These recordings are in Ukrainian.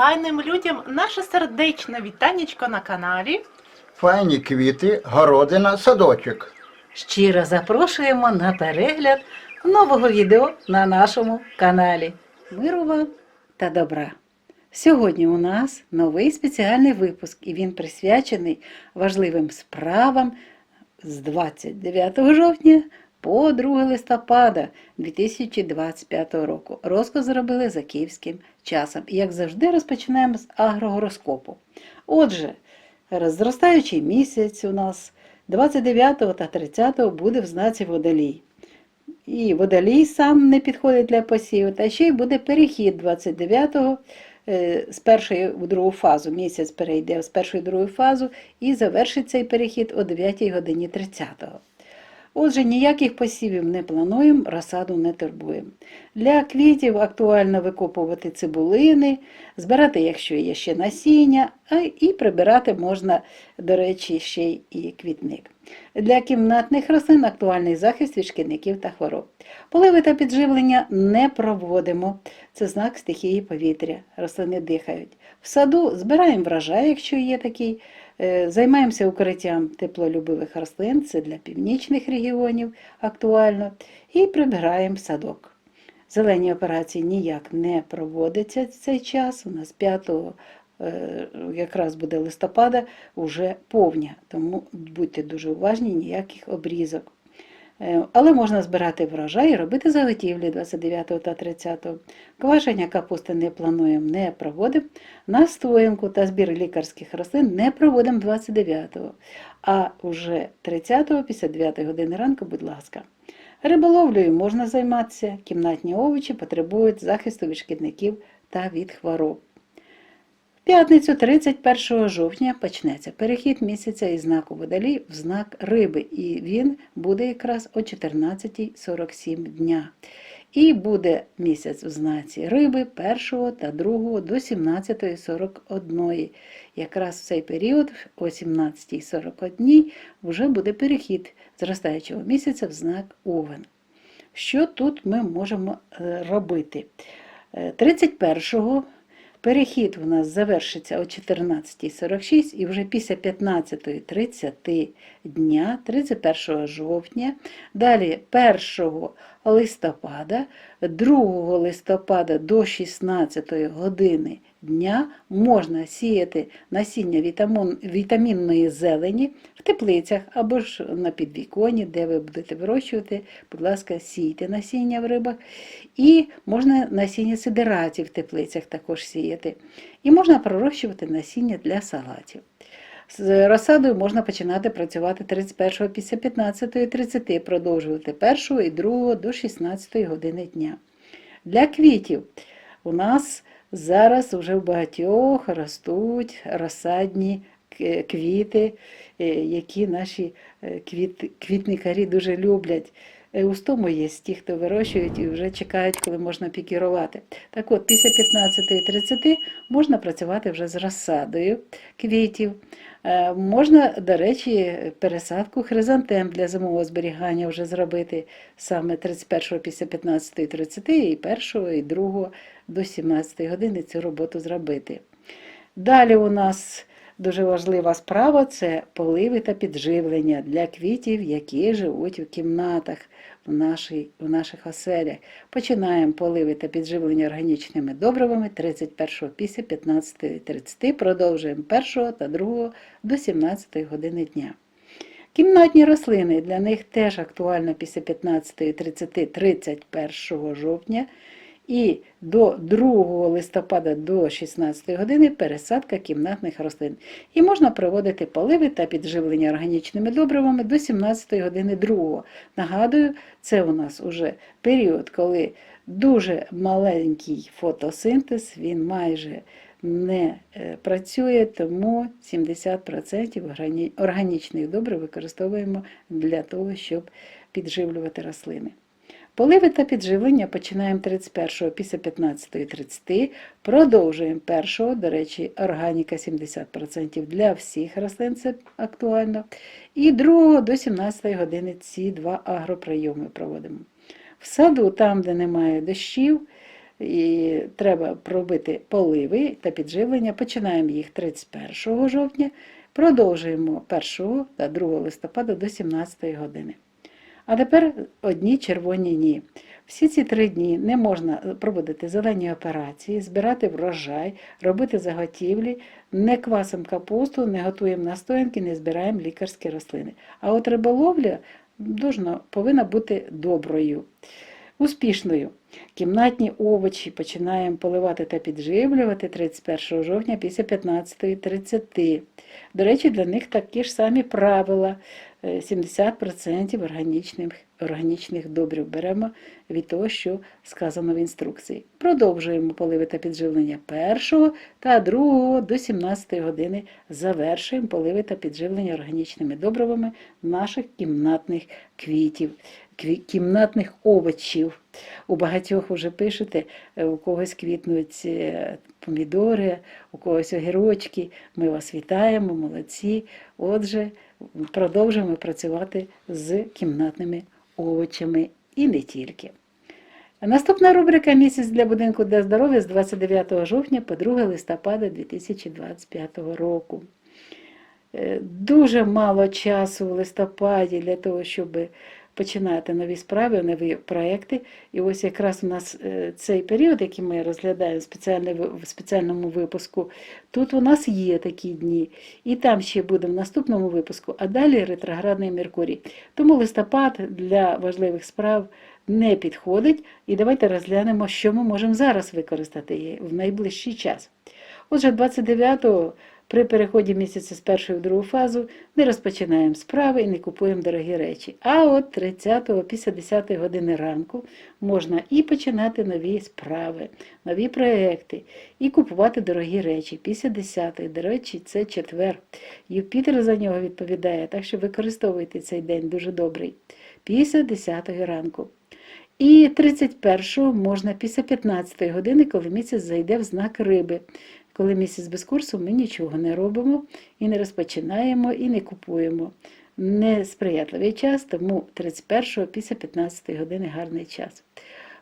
файним людям наше сердечне вітанечко на каналі. Файні квіти, городина, садочок. Щиро запрошуємо на перегляд нового відео на нашому каналі. Миру вам та добра! Сьогодні у нас новий спеціальний випуск, і він присвячений важливим справам з 29 жовтня по 2 листопада 2025 року. Розказ зробили за київським часом. І як завжди, розпочинаємо з агрогороскопу. Отже, зростаючий місяць у нас 29 та 30 буде в знаці водолій. І водолій сам не підходить для посіву, та ще й буде перехід 29-го е, з першої в другу фазу. Місяць перейде з першої в другу фазу і завершить цей перехід о 9 годині 30-го. Отже, ніяких посівів не плануємо, розсаду не турбуємо. Для квітів актуально викопувати цибулини, збирати, якщо є ще насіння, а і прибирати можна, до речі, ще й квітник. Для кімнатних рослин актуальний захист від шкідників та хвороб. Поливи та підживлення не проводимо. Це знак стихії повітря. Рослини дихають. В саду збираємо врожай, якщо є такий. Е, Займаємося укриттям теплолюбивих рослин, це для північних регіонів актуально, і прибираємо садок. Зелені операції ніяк не проводяться в цей час. У нас 5 е, якраз буде листопада, вже повня, тому будьте дуже уважні, ніяких обрізок. Е, Але можна збирати врожай і робити заготівлі 29 та 30. Квашення капусти не плануємо, не проводимо. Настоянку та збір лікарських рослин не проводимо 29-го, а вже 30-го, після 9 години ранку, будь ласка. Риболовлею можна займатися, кімнатні овочі потребують захисту від шкідників та від хвороб. П'ятницю 31 жовтня почнеться перехід місяця із знаку водолій в знак риби, і він буде якраз о 14.47 дня. І буде місяць в знаці риби 1 та 2 до 17.41. Якраз в цей період, о 17.41, вже буде перехід зростаючого місяця в знак Овен. Що тут ми можемо е, робити? Е, 31-го перехід у нас завершиться о 14.46 і вже після 15.30 дня, 31 жовтня, далі 1 листопада, 2 листопада до 16 години дня можна сіяти насіння вітамін, вітамінної зелені в теплицях або ж на підвіконі, де ви будете вирощувати, будь ласка, сійте насіння в рибах. І можна насіння сидератів в теплицях також сіяти. І можна пророщувати насіння для салатів. З розсадою можна починати працювати 31 після 15.30, продовжувати 1 і 2 до 16 години дня. Для квітів у нас зараз вже в багатьох ростуть розсадні квіти, е, які наші е, квіт, квітникарі дуже люблять. Е, У стому є ті, хто вирощують і вже чекають, коли можна пікірувати. Так от, після 15.30 можна працювати вже з розсадою квітів. Е, Можна, до речі, пересадку хризантем для зимового зберігання вже зробити саме 31 після 15.30 і 1 і 2 до 17 години цю роботу зробити. Далі у нас дуже важлива справа це поливи та підживлення для квітів, які живуть у кімнатах в, нашій, в наших оселях. Починаємо поливи та підживлення органічними добривами 31 після 15.30, продовжуємо 1 та 2 до 17 години дня. Кімнатні рослини для них теж актуально після 15.30 31 жовтня і до 2 листопада до 16 години пересадка кімнатних рослин. І можна проводити поливи та підживлення органічними добривами до 17 години 2. Нагадую, це у нас уже період, коли дуже маленький фотосинтез, він майже не е, працює, тому 70% органічних добрив використовуємо для того, щоб підживлювати рослини. Поливи та підживлення починаємо 31 після 15.30, продовжуємо 1, до речі, органіка 70% для всіх рослин, це актуально. І 2 до 17 години ці два агроприйоми проводимо. В саду, там, де немає дощів, і треба пробити поливи та підживлення. Починаємо їх 31 жовтня, продовжуємо 1 та 2 листопада до 17 години. А тепер одні червоні дні. Всі ці три дні не можна проводити зелені операції, збирати врожай, робити заготівлі, не квасимо капусту, не готуємо настоянки, не збираємо лікарські рослини. А от риболовля повинна бути доброю, успішною. Кімнатні овочі починаємо поливати та підживлювати 31 жовтня після 15.30. До речі, для них такі ж самі правила. Е, 70% органічних, органічних добрив беремо від того, що сказано в інструкції. Продовжуємо поливи та підживлення 1 та 2 до 17 години. Завершуємо поливи та підживлення органічними добривами наших кімнатних квітів, кімнатних овочів. У багатьох вже пишете, е, у когось квітнуть е, помідори, у когось огірочки. Ми вас вітаємо, молодці. Отже, продовжуємо працювати з кімнатними овочами і не тільки. Наступна рубрика Місяць для будинку для здоров'я з 29 жовтня по 2 листопада 2025 року. Е, Дуже мало часу в листопаді для того, щоб починати нові справи, нові проекти. І ось якраз у нас е, цей період, який ми розглядаємо в спеціальному випуску, тут у нас є такі дні. І там ще буде в наступному випуску, а далі ретроградний Меркурій. Тому листопад для важливих справ не підходить. І давайте розглянемо, що ми можемо зараз використати в найближчий час. Отже, 29-го при переході місяця з першої в другу фазу не розпочинаємо справи і не купуємо дорогі речі. А от 30-го після 10 години ранку можна і починати нові справи, нові проекти, і купувати дорогі речі. Після 10-ї, до речі, це четвер. Юпітер за нього відповідає, так що використовуйте цей день дуже добрий. Після 10 ранку. І 31-го можна після 15 години, коли місяць зайде в знак риби. Коли місяць без курсу, ми нічого не робимо і не розпочинаємо, і не купуємо. Несприятливий час, тому 31-го після 15 години гарний час.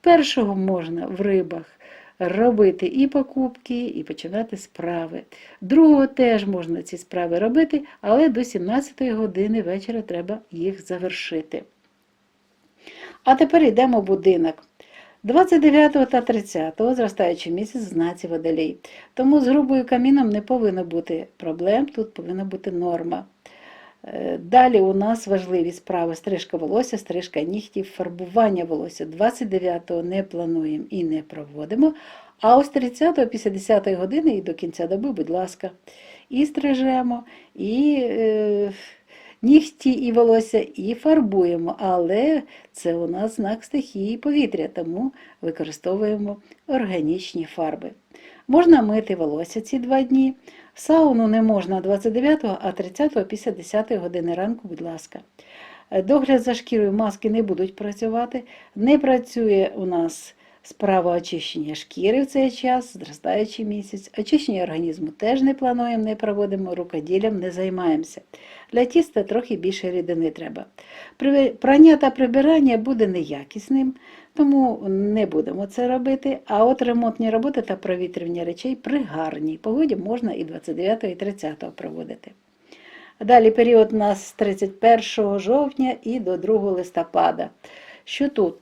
Першого можна в рибах робити і покупки, і починати справи. Другого теж можна ці справи робити, але до 17 години вечора треба їх завершити. А тепер йдемо в будинок. 29 та 30 зростаючий місяць знаці водолій. Тому з грубою каміном не повинно бути проблем, тут повинна бути норма. Е, Далі у нас важливі справи стрижка волосся, стрижка нігтів, фарбування волосся. 29-го не плануємо і не проводимо. А ось 30-го після 10 години і до кінця доби, будь ласка, і стрижемо, і е, нігті і волосся, і фарбуємо. Але це у нас знак стихії повітря, тому використовуємо органічні фарби. Можна мити волосся ці два дні. Сауну не можна 29-го, а 30-го після 10 години ранку, будь ласка. Догляд за шкірою маски не будуть працювати. Не працює у нас справа очищення шкіри в цей час, зростаючий місяць. Очищення організму теж не плануємо, не проводимо, рукоділлям не займаємося. Для тіста трохи більше рідини треба. Прання та прибирання буде неякісним, тому не будемо це робити. А от ремонтні роботи та провітрювання речей при гарній погоді можна і 29 і 30 проводити. Далі період у нас з 31 жовтня і до 2 листопада. Що тут?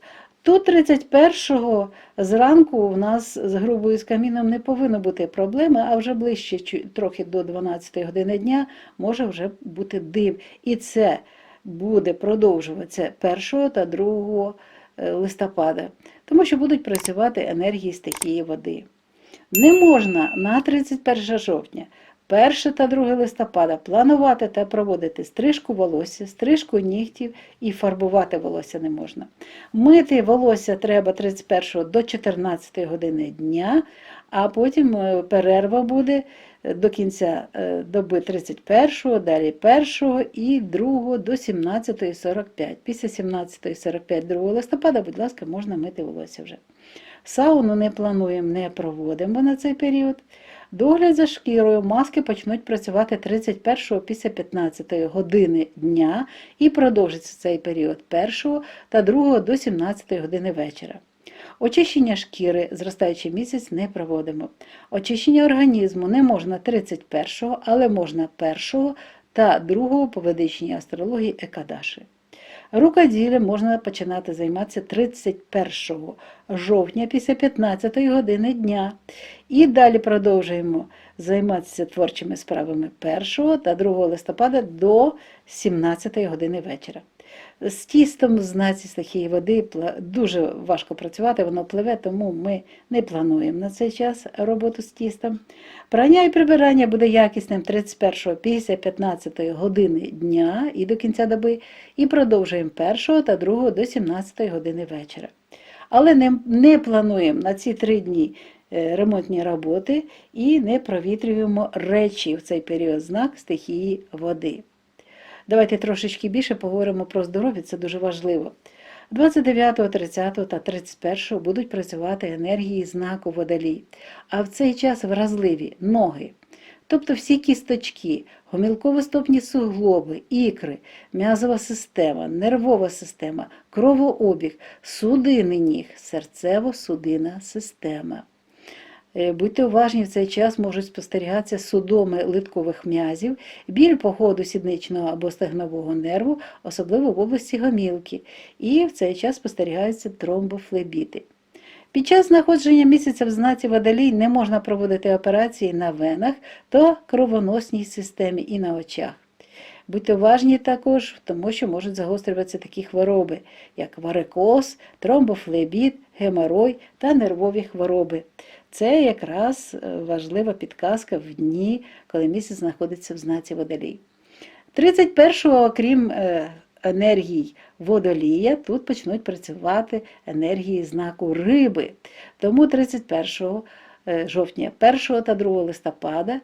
Тут 31-го зранку у нас з грубою з каміном не повинно бути проблеми, а вже ближче трохи до 12 години дня може вже бути дим. І це буде продовжуватися 1 та 2 е, листопада, тому що будуть працювати енергії стихії води. Не можна на 31 жовтня, 1 та 2 листопада планувати та проводити стрижку волосся, стрижку нігтів і фарбувати волосся не можна. Мити волосся треба 31 до 14 години дня, а потім е, перерва буде е, до кінця е, доби 31, далі 1 і 2 до 17.45. Після 17.45 2 листопада, будь ласка, можна мити волосся вже. Сауну не плануємо, не проводимо на цей період. Догляд за шкірою маски почнуть працювати 31 після 15 години дня і продовжиться цей період 1 та 2 до 17 години вечора. Очищення шкіри зростаючий місяць не проводимо. Очищення організму не можна 31-го, але можна 1-го та 2-го по ведичній астрології Екадаші. Рукоділлям можна починати займатися 31 жовтня після 15 години дня. І далі продовжуємо займатися творчими справами 1 та 2 листопада до 17 години вечора. З тістом в знаці стихії води дуже важко працювати, воно пливе, тому ми не плануємо на цей час роботу з тістом. Прання і прибирання буде якісним 31 після 15 години дня і до кінця доби, і продовжуємо 1 та 2 до 17 години вечора. Але не, не плануємо на ці три дні е, ремонтні роботи і не провітрюємо речі в цей період знак стихії води. Давайте трошечки більше поговоримо про здоров'я, це дуже важливо. 29, 30 та 31 будуть працювати енергії знаку водолій, а в цей час вразливі ноги. Тобто всі кісточки, гомілково-стопні суглоби, ікри, м'язова система, нервова система, кровообіг, судини ніг, серцево-судинна система. Е, Будьте уважні, в цей час можуть спостерігатися судоми литкових м'язів, біль по ходу сідничного або стегнового нерву, особливо в області гомілки, і в цей час спостерігаються тромбофлебіти. Під час знаходження місяця в знаці водолій не можна проводити операції на венах та кровоносній системі і на очах. Будьте уважні також, тому що можуть загострюватися такі хвороби, як варикоз, тромбофлебіт, геморой та нервові хвороби. Це якраз е, важлива підказка в дні, коли місяць знаходиться в знаці водолій. 31-го, окрім е, енергій водолія, тут почнуть працювати енергії знаку риби. Тому 31 е, жовтня, 1 та 2 листопада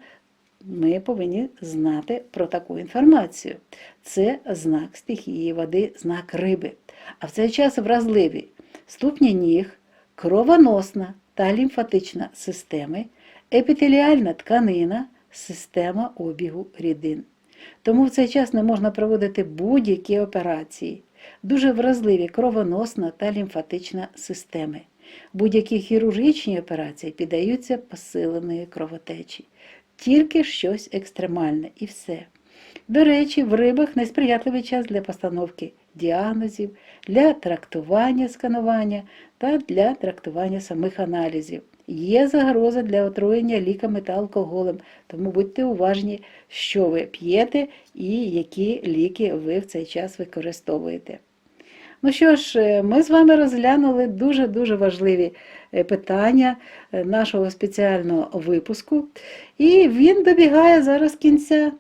ми повинні знати про таку інформацію. Це знак стихії води, знак риби. А в цей час вразливі ступні ніг, кровоносна та лімфатична системи, епітеліальна тканина, система обігу рідин. Тому в цей час не можна проводити будь-які операції. Дуже вразливі кровоносна та лімфатична системи. Будь-які хірургічні операції піддаються посиленої кровотечі. Тільки щось екстремальне і все. До речі, в рибах несприятливий час для постановки діагнозів, для трактування сканування та для трактування самих аналізів. Є загроза для отруєння ліками та алкоголем, тому будьте уважні, що ви п'єте і які ліки ви в цей час використовуєте. Ну що ж, е, ми з вами розглянули дуже-дуже важливі е, питання е, нашого спеціального випуску, і він добігає зараз кінця.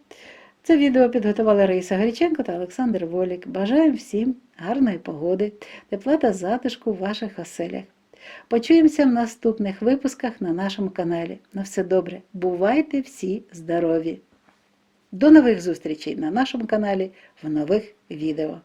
Це відео підготували Раїса Греченко та Олександр Волік. Бажаємо всім гарної погоди, тепла та затишку в ваших оселях. Почуємося в наступних випусках на нашому каналі. На все добре. Бувайте всі здорові! До нових зустрічей на нашому каналі в нових відео.